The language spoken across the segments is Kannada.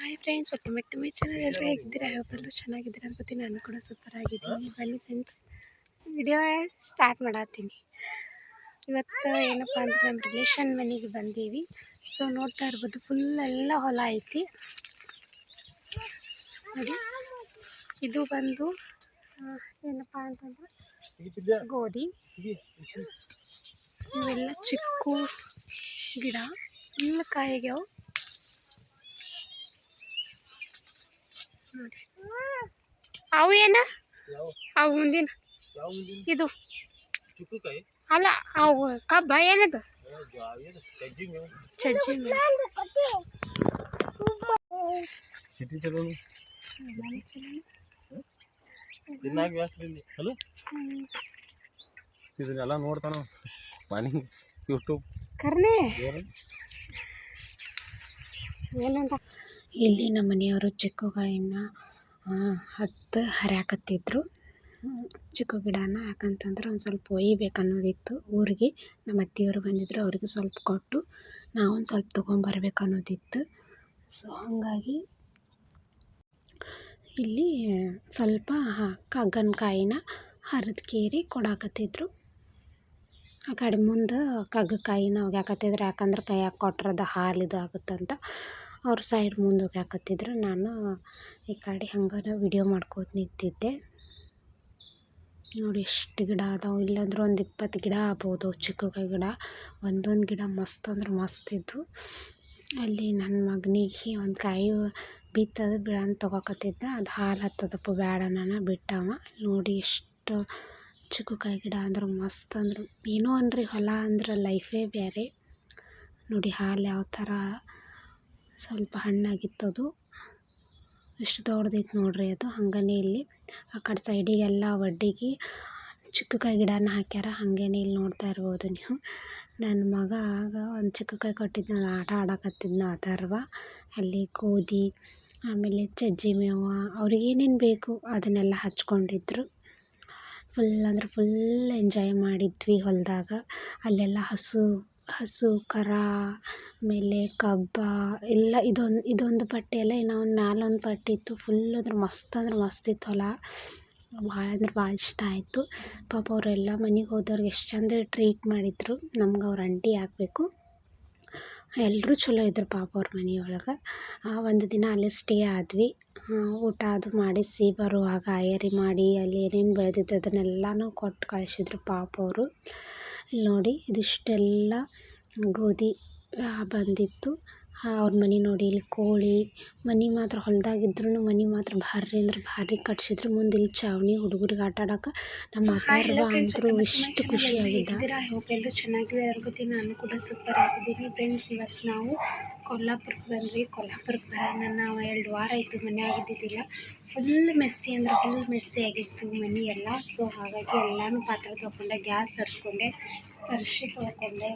Hi friends welcome back to my channel ಎಲ್ಲರೂ ಹೇಗಿದ್ದೀರಾ? ಯಾವಾಗಲೂ ಚೆನ್ನಾಗಿದ್ದೀರಾ ಅನ್ಕೋತೀನಿ ನಾನು ಕೂಡ ಸೂಪರ್ ಆಗಿದ್ದೀನಿ. ಬನ್ನಿ ಫ್ರೆಂಡ್ಸ್ ವಿಡಿಯೋ ಸ್ಟಾರ್ಟ್ ಮಾಡತ್ತೀನಿ. ಇವತ್ತು ಏನಪ್ಪ ಅಂದರೆ ನಮ್ಮ ರಿಲೇಷನ್ ಮನೆಗೆ ಬಂದೀವಿ. ಸೊ ನೋಡ್ತಾ ಇರ್ಬೋದು ಫುಲ್ ಎಲ್ಲ ಹೊಲ ಐತಿ. ನೋಡಿ. ಇದು ಬಂದು ಏನಪ್ಪ ಅಂತಂದ್ರೆ ಗೋಧಿ. ಇವೆಲ್ಲ ಚಿಕ್ಕು ಗಿಡ. ಫುಲ್ ಕಾಯಿಗ್ಯಾವ ಅವು ಏನ? ಅವು ಮುಂದಿನ. ಇದು. ಅಲ್ಲ ಅವು ಕಬ್ಬ ಏನದು? ಇದನ್ನೆಲ್ಲ ನೋಡ್ತಾನ ಮನೆ ಯೂಟ್ಯೂಬ್ ಕರ್ನೆ ಏನಂತ? ಇಲ್ಲಿ ನಮ್ಮ ಮನೆಯವರು ಚಿಕ್ಕುಗಾಯಿನ ಹತ್ತು ಹರ್ಯಾಕತ್ತಿದ್ರು. ಚಿಕ್ಕು ಗಿಡನ ಯಾಕಂತಂದ್ರೆ ಒಂದು ಸ್ವಲ್ಪ ಒಯ್ಯಬೇಕು ಅನ್ನೋದಿತ್ತು ಊರಿಗೆ. ನಮ್ಮ ಅತ್ತೆಯವರು ಬಂದಿದ್ರು, ಅವ್ರಿಗೂ ಸ್ವಲ್ಪ ಕೊಟ್ಟು ನಾವು ಒಂದು ಸ್ವಲ್ಪ ತೊಗೊಂಬರ್ಬೇಕು ಅನ್ನೋದಿತ್ತು. ಸೊ ಹಾಗಾಗಿ ಇಲ್ಲಿ ಸ್ವಲ್ಪ ಕಗ್ಗನಕಾಯಿನ ಹರಿದು ಕೇರಿ ಕೊಡಾಕತ್ತಿದ್ರು. ಆ ಕಡೆ ಮುಂದೆ ಕಗ್ಗಕಾಯಿನ ಒಗ್ಯಾಕತ್ತಿದ್ರು, ಯಾಕಂದ್ರೆ ಕೈಯಾಗ ಕೊಟ್ರದ ಹಾಲು ಇದು ಆಗುತ್ತಂತ. ಅವ್ರ ಸೈಡ್ ಮುಂದೆ ಹಾಕತ್ತಿದ್ರು. ನಾನು ಈ ಕಡೆ ಹಂಗಾರ ವಿಡಿಯೋ ಮಾಡ್ಕೋತ ನಿಂತಿದ್ದೆ. ನೋಡಿ ಎಷ್ಟು ಗಿಡ ಅದಾವೆ. ಇಲ್ಲಾಂದ್ರೆ ಒಂದು ಇಪ್ಪತ್ತು ಗಿಡ ಆಗ್ಬೋದು. ಚಿಕ್ಕಕಾಯಿ ಗಿಡ. ಒಂದೊಂದು ಗಿಡ ಮಸ್ತ್ ಅಂದ್ರೆ ಮಸ್ತ್ ಇದ್ದು ಅಲ್ಲಿ ನನ್ನ ಮಗನಿಗೆ ಒಂದು ಕಾಯಿ ಬಿತ್ತದ ಬಿಡಾನ ತೊಗೊಕತ್ತಿದ್ದ ಅದು ಹಾಲು ಹತ್ತದಪ್ಪ ಬೇಡ ನಾನು ಬಿಟ್ಟವ. ನೋಡಿ ಎಷ್ಟು ಚಿಕ್ಕಕಾಯಿ ಗಿಡ ಅಂದ್ರೆ ಮಸ್ತ್ ಅಂದ್ರೆ. ಏನೋ ಅನ್ರಿ ಹೊಲ ಅಂದ್ರೆ ಲೈಫೇ ಬೇರೆ ನೋಡಿ ಹಾಲು ಯಾವ ಥರ ಸ್ವಲ್ಪ ಹಣ್ಣಾಗಿತ್ತದು. ಎಷ್ಟು ದೊಡ್ಡದೈತೆ ನೋಡ್ರಿ ಅದು. ಹಾಗೇ ಇಲ್ಲಿ ಆ ಕಡೆ ಸೈಡಿಗೆಲ್ಲ ಒಡ್ಡಿಗೆ ಚಿಕ್ಕಕಾಯಿ ಗಿಡನ ಹಾಕ್ಯಾರ. ಹಾಗೇನೆ ಇಲ್ಲಿ ನೋಡ್ತಾ ಇರ್ಬೋದು ನೀವು. ನನ್ನ ಮಗ ಆಗ ಒಂದು ಚಿಕ್ಕಕಾಯಿ ಕೊಟ್ಟಿದ್ನ ಆಟ ಆಡಕತ್ತಿದ್ನ ಅಥರ್ವ ಅಲ್ಲಿ ಗೋಧಿ, ಆಮೇಲೆ ಸಜ್ಜಿ ಮೇವು, ಅವ್ರಿಗೆ ಏನೇನು ಬೇಕು ಅದನ್ನೆಲ್ಲ ಹಚ್ಕೊಂಡಿದ್ರು. ಫುಲ್ ಅಂದ್ರೆ ಫುಲ್ ಎಂಜಾಯ್ ಮಾಡಿದ್ವಿ ಹೊಲದಾಗ. ಅಲ್ಲೆಲ್ಲ ಹಸು ಹಸು, ಕರ ಆಮೇಲೆ ಕಬ್ಬ, ಎಲ್ಲ ಇದೊಂದು ಇದೊಂದು ಪಟ್ಟಿ ಅಲ್ಲ ಇನ್ನೂ ಒಂದು ಮ್ಯಾಲೊಂದು ಪಟ್ಟಿ ಇತ್ತು. ಫುಲ್ ಅಂದ್ರೆ ಮಸ್ತ್ ಅಂದ್ರೆ ಮಸ್ತ್ ಇತ್ತು ಹೊಲ ಭಾಳ ಅಂದ್ರೆ ಭಾಳ ಇಷ್ಟ ಆಯಿತು. ಪಾಪ ಅವರೆಲ್ಲ ಮನೆಗೆ ಹೋದವ್ರಿಗೆ ಎಷ್ಟು ಚಂದ ಟ್ರೀಟ್ ಮಾಡಿದರು. ನಮ್ಗೆ ಅವ್ರ ಅಂಟಿ ಆಗಬೇಕು ಎಲ್ಲರೂ ಚಲೋ ಇದ್ರು ಪಾಪ ಅವ್ರ ಮನೆಯೊಳಗೆ. ಒಂದು ದಿನ ಅಲ್ಲೇ ಸ್ಟೇ ಆದ್ವಿ. ಊಟ ಅದು ಮಾಡಿಸಿ ಬರುವಾಗ ಆಯರಿ ಮಾಡಿ ಅಲ್ಲಿ ಏನೇನು ಬೆಳೆದಿತ್ತು ಅದನ್ನೆಲ್ಲನೂ ಕೊಟ್ಟು ಕಳಿಸಿದ್ರು ಪಾಪ ಅವರು. ಇಲ್ಲಿ ನೋಡಿ ಇದಿಷ್ಟೆಲ್ಲ ಗೋಧಿ ಬಂದಿತ್ತು. ಅವ್ರ ಮನೆ ನೋಡಿ ಇಲ್ಲಿ ಕೋಳಿ ಮನೆ ಮಾತ್ರ ಹೊಲದಾಗಿದ್ರು ಮನೆ ಮಾತ್ರ ಭಾರಿ ಅಂದ್ರೆ ಭಾರಿ ಕಟ್ಸಿದ್ರು. ಮುಂದೆ ಇಲ್ಲಿ ಚಾವಣಿ ಹುಡುಗರಿಗೆ ಆಟ ಆಡೋಕೆ ನಮ್ಮ ಅಪ್ಪ ಅಂತರೂ ಎಷ್ಟು ಖುಷಿಯಾಗಿದ್ದ ಎಲ್ಲರೂ ಚೆನ್ನಾಗಿದೆ ಅನ್ಕೋತೀನಿ ನಾನು ಕೂಡ ಸೂಪರ್ ಆಗಿದ್ದೀನಿ. ಫ್ರೆಂಡ್ಸ್ ಇವತ್ತು ನಾವು ಕೊಲ್ಲಾಪುರಕ್ಕೆ ಬಂದ್ವಿ. ಕೊಲ್ಲಾಪುರಕ್ಕೆ ಬರೋಣ. ನಾವು ಎರಡು ವಾರ ಆಯಿತು ಮನೆ ಆಗಿದ್ದಿದ್ದಿಲ್ಲ. ಫುಲ್ ಮೆಸ್ಸಿ ಅಂದ್ರೆ ಫುಲ್ ಮೆಸ್ಸಿ ಆಗಿತ್ತು ಮನೆ ಎಲ್ಲ. ಸೊ ಹಾಗಾಗಿ ಎಲ್ಲನೂ ಪಾತ್ರೆ ತೊಗೊಂಡೆ ಗ್ಯಾಸ್ ಹರಿಸ್ಕೊಂಡೆ ಪರಿಶಿ ತೊಗೊಂಡೆ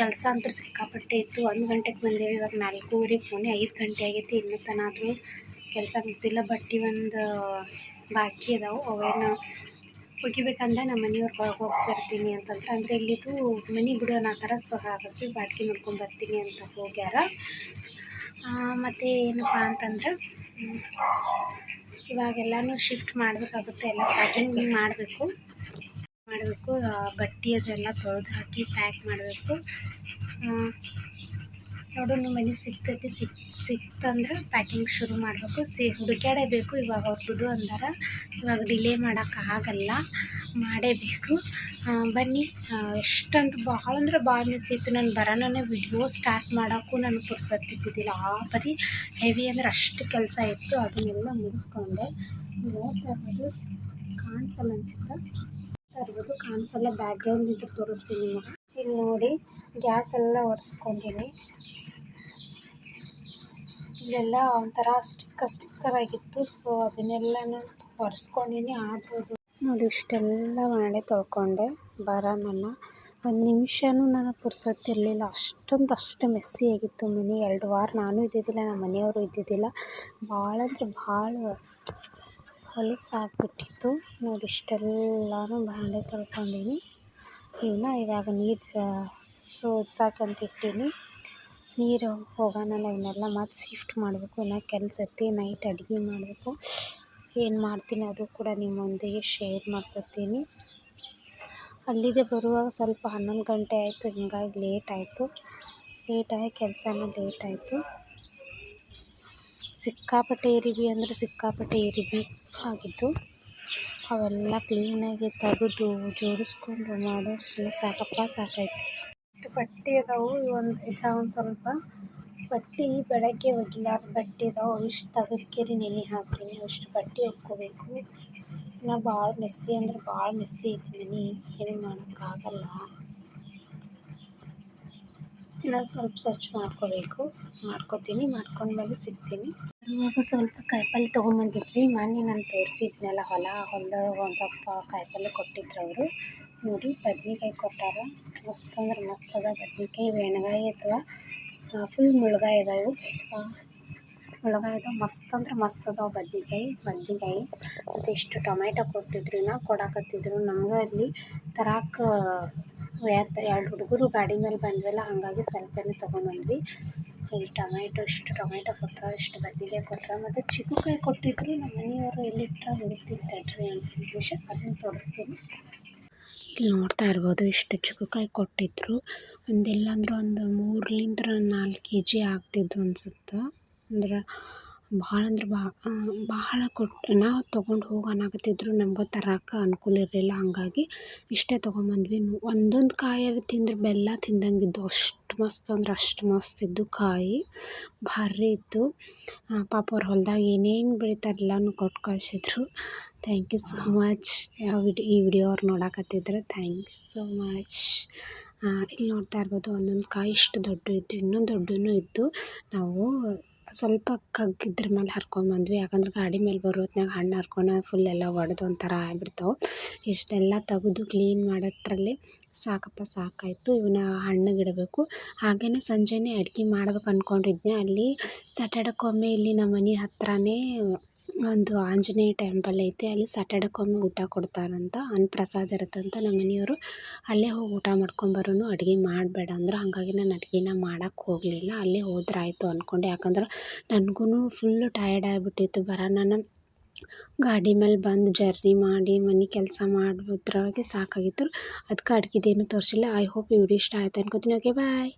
ಕೆಲಸ ಅಂತೂ ಸಿಕ್ಕಾಪಟ್ಟೆ ಇತ್ತು ಒಂದು ಗಂಟೆಗೆ ಬಂದೇವೆ, ಇವಾಗ ನಾಲ್ಕೂವರೆ, ಪೋಣೆ ಐದು ಗಂಟೆ ಆಗೈತಿ. ಇನ್ನೂ ತನಕ ಆದರೂ ಕೆಲಸ ಮುಗ್ದಿಲ್ಲ. ಬಟ್ಟೆ ಒಂದು ಬಾಕಿ ಅದಾವೆ. ಅವೇನು ಒಗಿಬೇಕಂದ್ರೆ ನಮ್ಮ ಮನೆಯವ್ರ ಹೊರಗೆ ಹೋಗಿ ಬರ್ತೀನಿ ಅಂತಂದ್ರೆ. ಅಂದರೆ ಇಲ್ಲಿದು ಮನೆ ಬಿಡೋಣ ಆ ಥರ ಸಹ ಹಾಗಾಗಿ ಬಾಟ್ಲಿ ನೋಡ್ಕೊಂಡು ಬರ್ತೀನಿ ಅಂತ ಹೋಗ್ಯಾರ. ಮತ್ತು ಏನಪ್ಪ ಅಂತಂದ್ರೆ ಇವಾಗೆಲ್ಲನೂ ಶಿಫ್ಟ್ ಮಾಡಬೇಕಾಗುತ್ತೆ. ಎಲ್ಲ ಪ್ಯಾಕಿಂಗ್ ಮಾಡಬೇಕು. ಮಾಡಬೇಕು ಬಟ್ಟೆ ಅದೆಲ್ಲ ತೊಳೆದು ಹಾಕಿ ಪ್ಯಾಕ್ ಮಾಡಬೇಕು. ನೋಡೋಣ ಮನೆ ಸಿಗ್ತೈತಿ ಸಿಕ್ ಸಿಕ್ತಂದ್ರೆ ಪ್ಯಾಕಿಂಗ್ ಶುರು ಮಾಡಬೇಕು. ಸಿ ಹುಡುಕ್ಯಾಡೇಬೇಕು ಇವಾಗ ಅವ್ರು ಬಿಡು ಅಂದಾರ. ಇವಾಗ ಡಿಲೇ ಮಾಡೋಕ್ಕಾಗಲ್ಲ ಮಾಡೇಬೇಕು ಬನ್ನಿ ಎಷ್ಟಂತ ಭಾಳ ಅಂದ್ರೆ ಭಾಳ ಇತ್ತು ನಾನು ಬರೋಣನೇ ವಿಡಿಯೋ ಸ್ಟಾರ್ಟ್ ಮಾಡೋಕ್ಕೂ ನಾನು ಪುರ್ಸತ್ತಿದ್ದಿದ್ದಿಲ್ಲ ಆ, ಬರೀ ಹೆವಿ ಅಂದ್ರೆ ಅಷ್ಟು ಕೆಲಸ ಇತ್ತು, ಅದನ್ನೆಲ್ಲ ಮುಗಿಸ್ಕೊಂಡೆ. ನೋಡ್ತಾ ಇರೋದು, ಕಾಣಿಸಲ್ಲ ಅನ್ಸುತ್ತೆ? ಇರ್ಬೋದು ಕಾಣಿಸಲ್ಲ ಬ್ಯಾಕ್ಗ್ರೌಂಡ್ ಇದು ತೋರಿಸ್ತೀನಿ ಇಲ್ಲಿ ನೋಡಿ ಗ್ಯಾಸ್ ಎಲ್ಲ ಒರೆಸ್ಕೊಂಡಿನಿ. ಇಲ್ಲೆಲ್ಲ ಒಂಥರ ಸ್ಟಿಕ್ಕರ್ ಸ್ಟಿಕ್ಕರ್ ಆಗಿತ್ತು ಸೊ ಅದನ್ನೆಲ್ಲನೂ ಒರೆಸ್ಕೊಂಡಿನಿ, ಆದರೂ ನೋಡಿ, ಇಷ್ಟೆಲ್ಲ ಮಾಡಿ ತೊಳ್ಕೊಂಡೆ ಬರೋಣ ಒಂದು ನಿಮಿಷನೂ ನನಗೆ ಪುರ್ಸೊತ್ತಿರಲಿಲ್ಲ ಅಷ್ಟೊಂದು ಅಷ್ಟು ಮೆಸ್ಸಿ ಆಗಿತ್ತು ಮನೆ. ಎರಡು ವಾರ ನಾನು ಇದ್ದಿದ್ದಿಲ್ಲ ನಮ್ಮ ಮನೆಯವರು ಇದ್ದಿದ್ದಿಲ್ಲ. ಭಾಳ ಅಂದರೆ ಭಾಳ ಹೊಲಸಾಗ್ಬಿಟ್ಟಿತ್ತು ನೋಡಿ, ಇಷ್ಟೆಲ್ಲಾನು ಬಾಂಡೆ ತೊಳ್ಕೊಂಡೀನಿ. ಇನ್ನು ಇವಾಗ ನೀರು ಸೋದ್ಸಾಕಂತ ಇಟ್ಟೀನಿ. ನೀರು ಹೋಗೋಣಲ್ಲ ಇವನ್ನೆಲ್ಲ ಮತ್ತು ಶಿಫ್ಟ್ ಮಾಡಬೇಕು. ಇನ್ನು ಕೆಲಸತ್ತಿ ನೈಟ್ ಅಡುಗೆ ಮಾಡಬೇಕು. ಏನು ಮಾಡ್ತೀನಿ ಅದು ಕೂಡ ನಿಮ್ಮೊಂದಿಗೆ ಶೇರ್ ಮಾಡ್ಕೊತೀನಿ. ಅಲ್ಲಿದೆ ಬರುವಾಗ ಸ್ವಲ್ಪ ಹನ್ನೊಂದು ಗಂಟೆ ಆಯಿತು, ಹೀಗಾಗಿ ಲೇಟ್ ಆಯಿತು. ಲೇಟಾಗಿ ಕೆಲಸನೂ ಲೇಟ್ ಆಯಿತು. ಸಿಕ್ಕಾಪಟ್ಟೆ ಇರಿವಿ ಅಂದರೆ ಸಿಕ್ಕಾಪಟ್ಟೆ ಇರಿವಿ ಆಗಿದ್ದು ಅವೆಲ್ಲ ಕ್ಲೀನಾಗಿ ತೆಗೆದು ಜೋಡಿಸ್ಕೊಂಡು ಮಾಡೋಷ್ಟೆಲ್ಲ ಸಾಕಪ್ಪ, ಸಾಕಾಯಿತು. ಇದು ಬಟ್ಟೆ ಅದಾವು ಒಂದು ಇದಾವ ಒಂದು ಸ್ವಲ್ಪ. ಬಟ್ಟೆ ಬೆಳಗ್ಗೆ ಒಗಿಲಾರ್ದ ಬಟ್ಟೆ ಇದಾವೆ ಇಷ್ಟು ತೆಗೆದ್ಕೇರಿ, ನೆನೆ ಹಾಕೀನಿ. ಅಷ್ಟು ಬಟ್ಟೆ ಒಕ್ಕೋಬೇಕು ಇನ್ನು ಭಾಳ ಮೆಸ್ಸಿ ಅಂದ್ರೆ ಭಾಳ ಮೆಸ್ಸಿ ಐತಿ ಮನೆ. ಏನು ಮಾಡೋಕ್ಕಾಗಲ್ಲ. ಇನ್ನು ಸ್ವಲ್ಪ ಸ್ವಚ್ಛ ಮಾಡ್ಕೋಬೇಕು. ಮಾಡ್ಕೋತೀನಿ ಮಾಡ್ಕೊಂಡ್ಮೇಲೆ ಸಿಗ್ತೀನಿ. ಇವಾಗ ಸ್ವಲ್ಪ ಕಾಯಿಪಲ್ಲೆ ತೊಗೊಂಬಂದಿದ್ವಿ ಮೊನ್ನೆ ನಾನು ತೋರಿಸಿದ್ನಲ್ಲ ಹೊಲ ಹೊಲದೊಳಗೆ ಒಂದು ಸ್ವಲ್ಪ ಕಾಯಿಪಲ್ಲೆ ಕೊಟ್ಟಿದ್ರು ಅವರು. ನೋಡಿ, ಬದ್ನೆಕಾಯಿ ಕೊಟ್ಟಾರ. ಮಸ್ತ್ ಅಂದ್ರೆ ಮಸ್ತ್ ಅದ. ಬದ್ನೆಕಾಯಿ ಎಣ್ಗಾಯಿ ಅಥವಾ ಫುಲ್ ಮುಳ್ಗಾಯಿ ಅದಾವು. ಮುಳ್ಗಾಯಿ ಅದಾವ. ಮಸ್ತ್ ಅಂದ್ರೆ ಮಸ್ತ್ ಅದಾವ ಬದ್ನೆಕಾಯಿ ಬದ್ನೆಕಾಯಿ. ಮತ್ತು ಇಷ್ಟು ಟೊಮೆಟೊ ಕೊಟ್ಟಿದ್ರು ನಾ ಕೊಡಾಕತ್ತಿದ್ರು. ನಮ್ಗೆ ಅಲ್ಲಿ ತರಾಕ ಎರಡು ಹುಡುಗರು ಗಾಡಿ ಮೇಲೆ ಬಂದ್ವಲ್ಲ, ಹಾಗಾಗಿ ಸ್ವಲ್ಪನೇ ತೊಗೊಂಡ್ಬಂದ್ವಿ ಈ ಟೊಮೆಟೊ ಇಷ್ಟು ಟೊಮೆಟೊ ಕೊಟ್ಟರೆ ಇಷ್ಟು ಬದ್ದಿಗೆ ಕೊಟ್ಟರೆ ಮತ್ತು ಚಿಕ್ಕುಕಾಯಿ ಕೊಟ್ಟಿದ್ರು, ನಮ್ಮ ಮನೆಯವರು ಎಲ್ಲಿಟ್ಟ ಹುಡುಕ್ತೀನಿ ಅನ್ಸಿದ ವಿಷಯ ಅದನ್ನು ತೋರಿಸ್ತೀನಿ. ಇಲ್ಲಿ ನೋಡ್ತಾ ಇರ್ಬೋದು, ಇಷ್ಟು ಚಿಕ್ಕುಕಾಯಿ ಕೊಟ್ಟಿದ್ರು. ಒಂದೆಲ್ಲ ಅಂದ್ರೆ ಒಂದು ಮೂರರಿಂದ ನಾಲ್ಕು ಕೆ ಜಿ ಆಗ್ತಿದ್ದು ಅನ್ಸುತ್ತೆ? ಅಂದ್ರೆ ಭಾಳ ಅಂದ್ರೆ ಬಹಳ ಕೊಟ್ಟು ನಾವು ತೊಗೊಂಡು ಹೋಗಿ ಅನ್ನಕತ್ತಿದ್ರು ನಮ್ಗೆ ತರಕ್ಕೆ ಅನುಕೂಲ ಇರಲಿಲ್ಲ. ಹಾಗಾಗಿ ಇಷ್ಟೇ ತೊಗೊಂಬಂದ್ವಿ. ಒಂದೊಂದು ಕಾಯಲ್ಲಿ ತಿಂದ್ರೆ ಬೆಲ್ಲ ತಿಂದಂಗಿದ್ದು ಅಷ್ಟು ಮಸ್ತ್ ಅಂದ್ರೆ ಅಷ್ಟು ಮಸ್ತ್ ಇದ್ದು ಕಾಯಿ ಭಾರಿ ಇತ್ತು. ಪಾಪ ಅವ್ರ ಹೊಲ್ದಾಗ ಏನೇನು ಬೆಳಿತಾರೆ ಎಲ್ಲನೂ ಕೊಟ್ಟು ಕಳಿಸಿದ್ರು ಥ್ಯಾಂಕ್ ಯು ಸೋ ಮಚ್ ಈ ವಿಡಿಯೋ ಅವ್ರು ನೋಡಕತ್ತಿದ್ರೆ ಥ್ಯಾಂಕ್ಸ್ ಸೋ ಮಚ್ ಇಲ್ಲಿ ನೋಡ್ತಾ ಇರ್ಬೋದು ಒಂದೊಂದು ಕಾಯಿ ಇಷ್ಟು ದೊಡ್ಡ ಇತ್ತು ಇನ್ನೂ ದೊಡ್ಡನೂ ಇತ್ತು. ನಾವು ಸ್ವಲ್ಪ ಕಗ್ಗಿದ್ರ ಮೇಲೆ ಹರ್ಕೊಂಬಂದ್ವಿ ಯಾಕಂದ್ರೆ ಗಾಡಿ ಮೇಲೆ ಬರೋ ಹಣ್ಣು ಹರ್ಕೊಂಡು ಫುಲ್ ಎಲ್ಲ ಒಡೆದು ಒಂಥರ ಆಗ್ಬಿಡ್ತಾವೆ. ಇಷ್ಟೆಲ್ಲ ತೆಗೆದು ಕ್ಲೀನ್ ಮಾಡೋಷ್ಟ್ರಲ್ಲಿ ಸಾಕಪ್ಪ ಸಾಕಾಯಿತು. ಇವನ್ನ ಹಣ್ಣಗೆ ಇಡಬೇಕು ಹಾಗೆಯೇ ಸಂಜೆಯೇ ಅಡ್ಗೆ ಮಾಡ್ಬೇಕು ಅಂದ್ಕೊಂಡಿದ್ದೆ ಅಲ್ಲಿ ಸ್ಯಾಟರ್ಡಕ್ಕೊಮ್ಮೆ ಇಲ್ಲಿ ನಮ್ಮ ಮನೆ ಹತ್ರನೇ ಒಂದು ಆಂಜನೇಯ ಟೆಂಪಲ್ ಐತೆ, ಅಲ್ಲಿ ಸ್ಯಾಟರ್ಡಕ್ಕೊಮ್ಮೆ ಊಟ ಕೊಡ್ತಾರಂತ ಅನ್ನಪ್ರಸಾದ ಇರುತ್ತಂತ ನಮ್ಮ ಮನೆಯವರು ಅಲ್ಲೇ ಹೋಗಿ ಊಟ ಮಾಡ್ಕೊಂಬರೋನು ಅಡುಗೆ ಮಾಡಬೇಡ ಅಂದ್ರೆ. ಹಾಗಾಗಿ ನಾನು ಅಡುಗೆನ ಮಾಡಕ್ಕೆ ಹೋಗಲಿಲ್ಲ, ಅಲ್ಲೇ ಹೋದ್ರೆ ಆಯಿತು ಅಂದ್ಕೊಂಡೆ ಯಾಕಂದ್ರೆ ನನಗೂ ಫುಲ್ಲು ಟಯರ್ಡ್ ಆಗಿಬಿಟ್ಟಿತ್ತು. ಬರೋಣ ಗಾಡಿ ಮೇಲೆ ಬಂದು ಜರ್ನಿ ಮಾಡಿ ಮನೆ ಕೆಲಸ ಮಾಡೋದ್ರೊಳಗೆ ಸಾಕಾಗಿತ್ತು. ಅದಕ್ಕೆ ಅಡುಗೆದೇನು ತೋರಿಸಿಲ್ಲ. ಐ ಹೋಪ್ ಈ ವಿಡಿಯೋ ಇಷ್ಟ ಆಯ್ತು ಅನ್ಕೋತೀನಿ. Okay bye